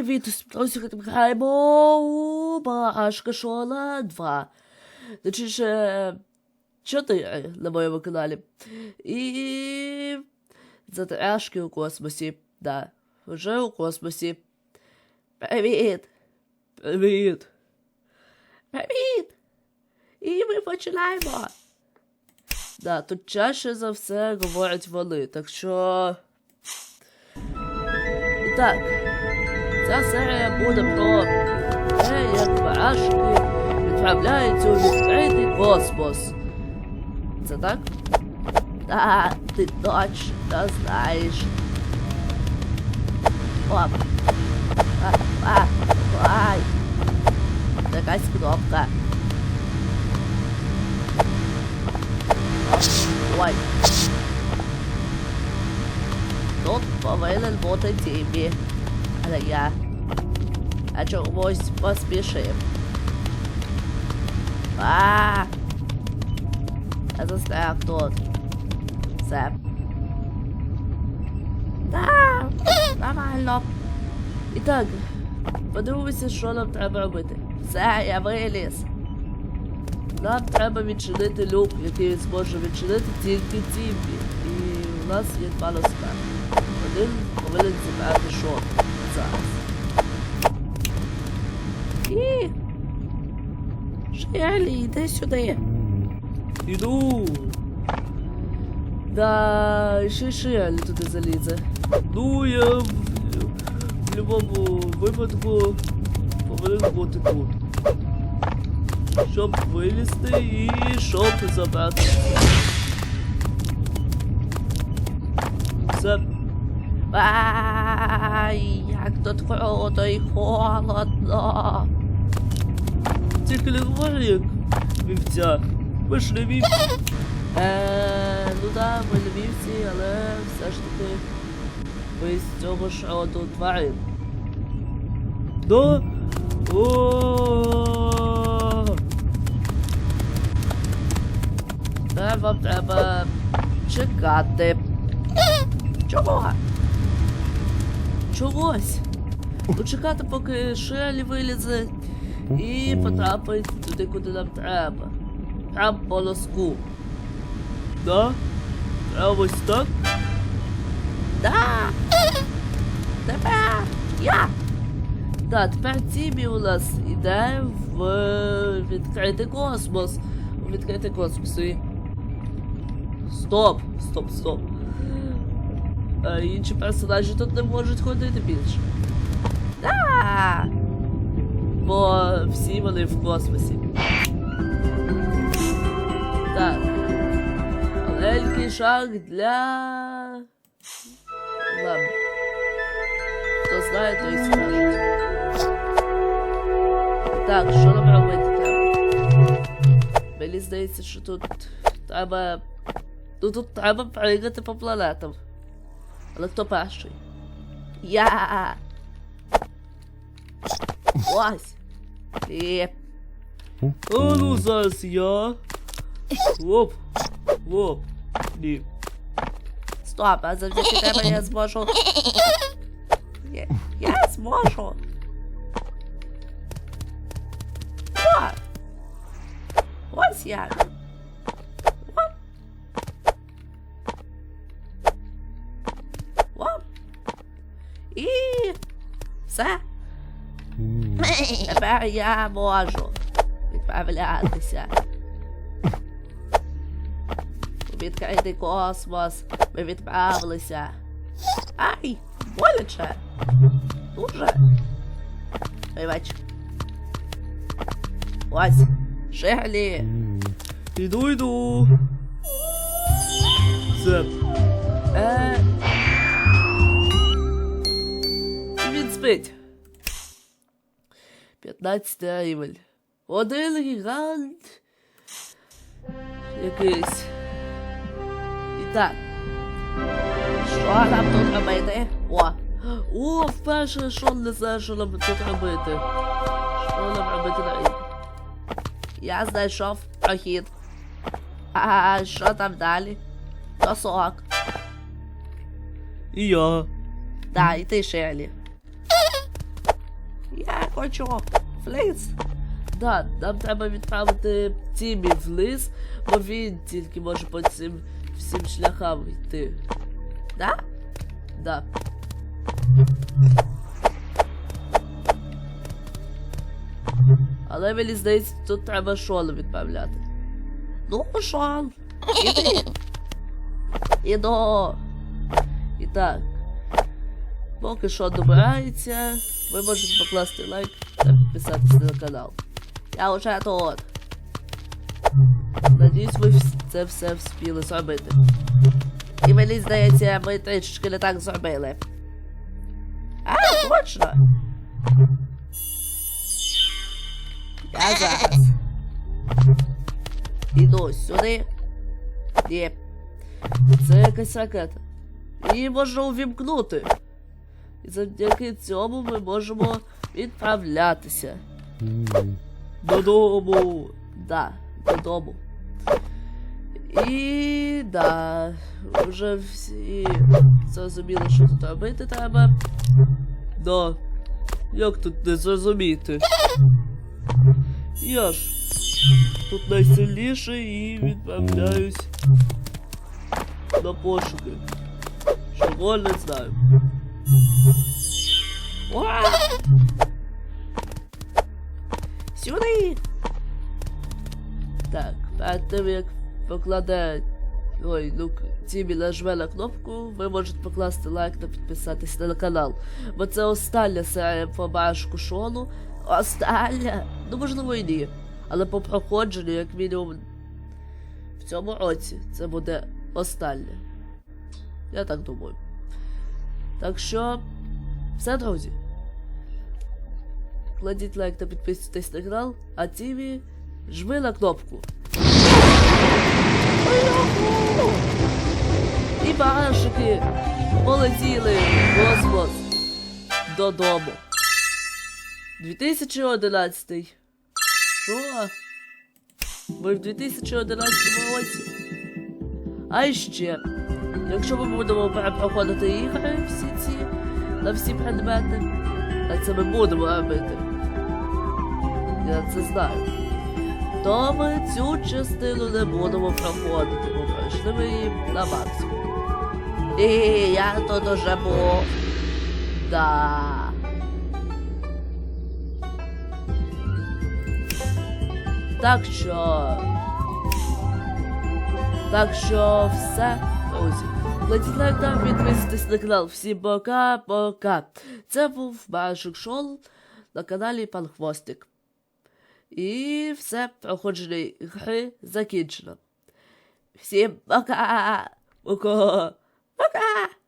Привіт, друзі, граємо Барашка Шола 2. Точніше, 4 на моєму каналі. І затряшки у космосі. Да, вже у космосі. Привіт! Привіт! Привіт! І ми починаємо! Да, тут чаще за все говорять вони, так що. І так, ця серія буде про те, як барашки відправляються у відкритий космос. Це так? Так, ти точно знаєш. Опа. А, а, ай. Якась кнопка. Ой. Тут повинен бути Тімі. Але я. А чомусь поспішив. А. Я застряг тут. Все. Так, нормально. І так, подивимося, що нам треба робити. Все, я виліз. Нам треба відчинити люк, який зможе відчинити тільки Тімбі. І у нас є два носка. Один повинен забрати шот зараз. І... Шелі, йди сюди. Іду. Да, ще Шелі туди залізе. Ну, я в, в любому випадку повинен бути тут щоб вилізти і щоб забрати. Все. Ай, як тут круто і холодно. Тільки не говори, як вівця. Ми ж не вівці. Е, ну да, ми не вівці, але все ж таки ми з цього ж роду тварин. Да? О. Треба, треба чекати. Чого? Чогось. Ну чекати, поки Шелі вилізе і потрапить туди, куди нам треба. Там по носку. Да? Треба ось так? Да! Тепер я! Да, тепер Тімі у нас іде в відкритий космос. У відкритий космос і... Стоп! Стоп, стоп. А інші персонажі тут не можуть ходити більше. Да! Бо всі вони в космосі. Так. Маленький шаг для. Ладно. Хто знає, той скаже. Так, що нам робити треба? Мені здається, що тут треба. Ну тут треба пригати по планетам. Але хто перший? Я. Ось. І. А ну зараз я. Оп. Оп. Ні. Стоп, а завдяки тебе я зможу. Я, я зможу. Ось як. Все. Тепер я можу відправлятися. У відкритий космос. Ми відправилися. Ай, боляче. Дуже. Вибач. Ось. Шерлі. Іду, іду. Все. Е... І він спить. 15 рівень. Один гігант. Якийсь. І так. Що нам тут робити? О! О, вперше що не знаю, що нам тут робити. Що нам робити далі? Я знайшов прохід. А що там далі? Носок. І я. Да, і ти Шелі. Я хочу флис. Да, нам треба відправити Тімі в лис, бо він тільки може по цим всім шляхам йти. Да? Да. Але мені здається, тут треба шолу відправляти. Ну, шол. Іди. Іду. І так. Поки що добирається, ви можете покласти лайк та підписатися на канал. Я вже тут. Надіюсь, ви це все вспіли зробити. І мені здається, ми трішечки не так зробили. А, точно! Я зараз. Іду сюди. Ні. Це якась ракета. Її можна увімкнути. І завдяки цьому ми можемо відправлятися. Додому. Да, додому. І да, вже всі зрозуміли, що тут робити треба. Да. Як тут не зрозуміти? Я ж тут найсильніший і відправляюсь на пошуки. Чого не знаю. Уа! Сюди! Так, перед тим як покладе. Ой, ну Тімі нажме на кнопку, ви можете покласти лайк та підписатися на канал. Бо це остання серія по башку шону. Остання? Ну можливо і ні. Але по проходженню, як мінімум, в цьому році це буде останнє. Я так думаю. Так що, все, друзі. Кладіть лайк та підписуйтесь на канал, а Тімі жми на кнопку. І барашики полетіли в космос додому. 2011. Що? Ми в 2011 році. А ще, якщо ми будемо перепроходити ігри всі ці на всі предмети, а це ми будемо робити. Я це знаю. То ми цю частину не будемо проходити, бо пройшли ми її на максимум. І я тут уже був. Да. Так що. Так що все, друзі. Кладіть лайк та підписуйтесь на канал. Всім пока-пока. Це був Magic Шоу на каналі Пан Хвостик. І все проходження гри закінчено. Всім пока! Пока! Пока!